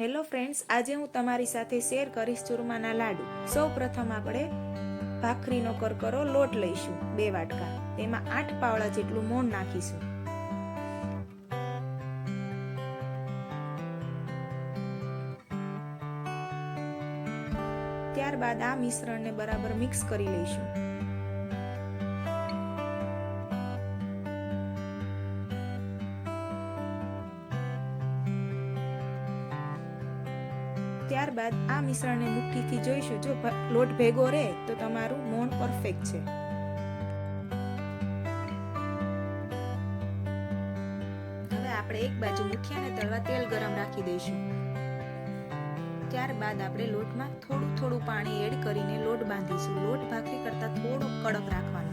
Hello friends, આજે હું તમારી સાથે શેર કરીશ ચૂરમાના લાડુ. સૌ પ્રથમ આપણે ભાખરીનો કરકરો લોટ લઈશું, બે વાટકા. તેમાં આઠ પાવડા જેટલું મોણ નાખીશું. ત્યારબાદ આ મિશ્રણને બરાબર મિક્સ કરી લઈશું. ત્યારબાદ આ મિશ્રણને મુઠ્ઠીથી જોઈશું. જો લોટ ભેગો રહે તો તમારું મોણ પરફેક્ટ છે. હવે આપણે એક બાજુ મુઠિયાને તળવા તેલ ગરમ રાખી દઈશું. ત્યારબાદ આપણે લોટમાં થોડું થોડું પાણી એડ કરીને લોટ બાંધીશું. લોટ ભાખરી કરતાં થોડો કડક રાખવાનો.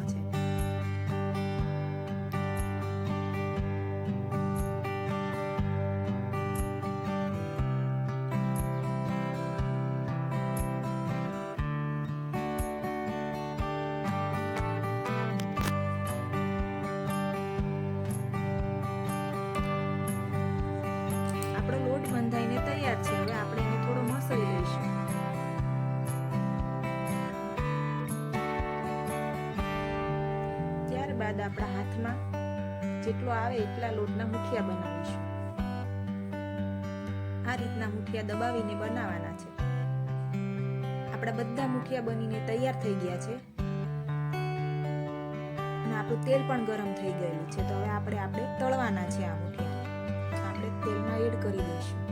તૈયાર છે. હવે આપણે એને થોડો મસળી લઈશું. ત્યારબાદ આપણા હાથમાં જેટલો આવે એટલા લોટના મુઠિયા બનાવીશું. આ રીતના મુઠિયા દબાવીને બનાવવાના છે. આપણા બધા મુઠિયા બનીને તૈયાર થઈ ગયા છે. અને આપણું તેલ પણ ગરમ થઈ ગયેલું છે. તો હવે આપણે આપણે તળવાના છે આ મુઠિયા. આપણે તેલમાં એડ કરી દઈશું.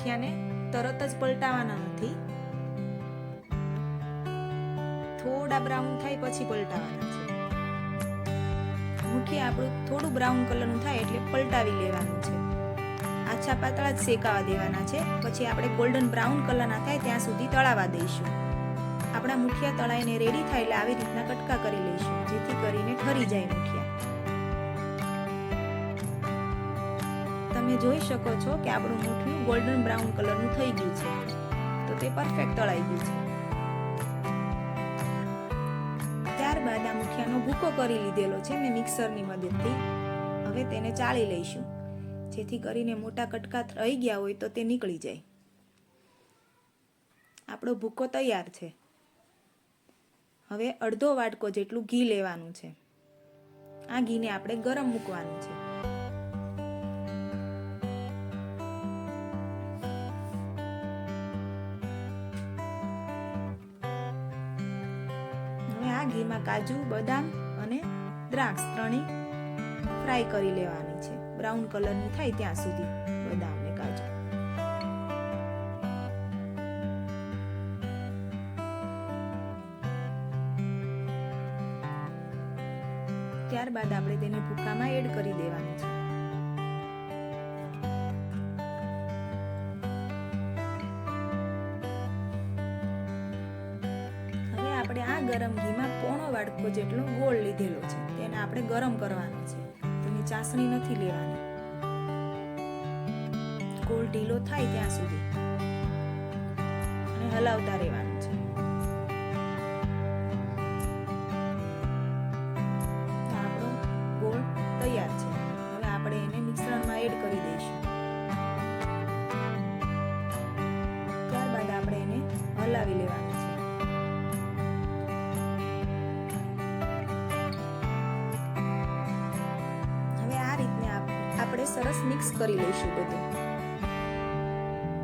મુઠિયાને તરત જ પલટાવાના નથી. થોડા બ્રાઉન થાય પછી પલટાવાના છે. મુઠિયા આપણું થોડું બ્રાઉન કલરનું થાય એટલે પલટાવી લેવાનું છે. આછા પાતળા જ શેકાવા દેવાના છે. પછી આપણે ગોલ્ડન બ્રાઉન કલરના થાય ત્યાં સુધી તળાવા દઈશું. આપણા મુઠિયા તળાઈને રેડી થાય એટલે આવી રીતના કટકા કરી લઈશું, જેથી કરીને ઠરી જાય મુઠિયા. તમે જોઈ શકો છો કે આપણું મુઠિયું ગોલ્ડન બ્રાઉન કલરનું થઈ ગયું છે. તો તે પરફેક્ટ તળાઈ ગયું છે. ત્યારબાદ આ મુઠિયાનો ભૂકો કરી લીધેલો છે મેં મિક્સરની મદદથી. હવે તેને ચાળી લઈશું. જેથી કરીને મોટા કટકા રહી ગયા હોય તો તે નીકળી જાય. આપણો ભૂકો તૈયાર છે. હવે અડધો વાટકો જેટલું ઘી લેવાનું છે. આ ઘીને આપણે ગરમ મૂકવાનું છે. ઘીમાં કાજુ, બદામ અને દ્રાક્ષ ત્રણેય ફ્રાય કરી લેવાની છે. બ્રાઉન કલરની થાય ત્યાં સુધી બદામ ને કાજુ. ત્યારબાદ આપણે તેને ભૂકામાં એડ કરી દેવાનું છે. આપણે આ ગરમ ઘીમાં પોણો વાડકો જેટલો ગોળ લીધેલો છે, તેને આપણે ગરમ કરવાનો છે. તેની ચાસણી નથી લેવાની. ગોળ ઢીલો થાય ત્યાં સુધી. અને હલાવતા રહેવાનું છે. આપણો ગોળ તૈયાર છે. હવે આપણે એને મિશ્રણમાં એડ કરી દઈશું. ત્યારબાદ આપણે એને હલાવી લેવાનું. આપણે સરસ મિક્સ કરી લઈશું બધું.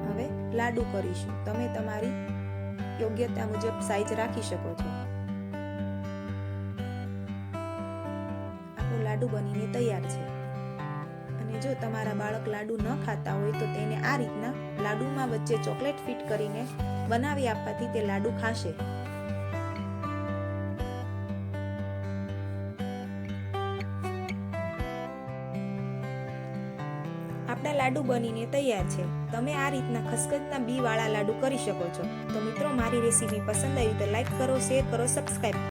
હવે લાડુ કરીશું. તમે તમારી યોગ્યતા મુજબ સાઈઝ રાખી શકો છો. આપણો લાડુ બનીને તૈયાર છે. અને જો તમારા બાળક લાડુ ન ખાતા હોય તો તેને આ રીતના લાડુમાં વચ્ચે ચોકલેટ ફિટ કરીને બનાવી આપવાથી તે લાડુ ખાશે. આપણા લાડુ બનીને તૈયાર છે. તમે આ રીતના ખસખસના બી વાળા લાડુ કરી શકો છો. તો મિત્રો, મારી રેસીપી પસંદ આવી તો લાઈક કરો શેર કરો સબસ્ક્રાઈબ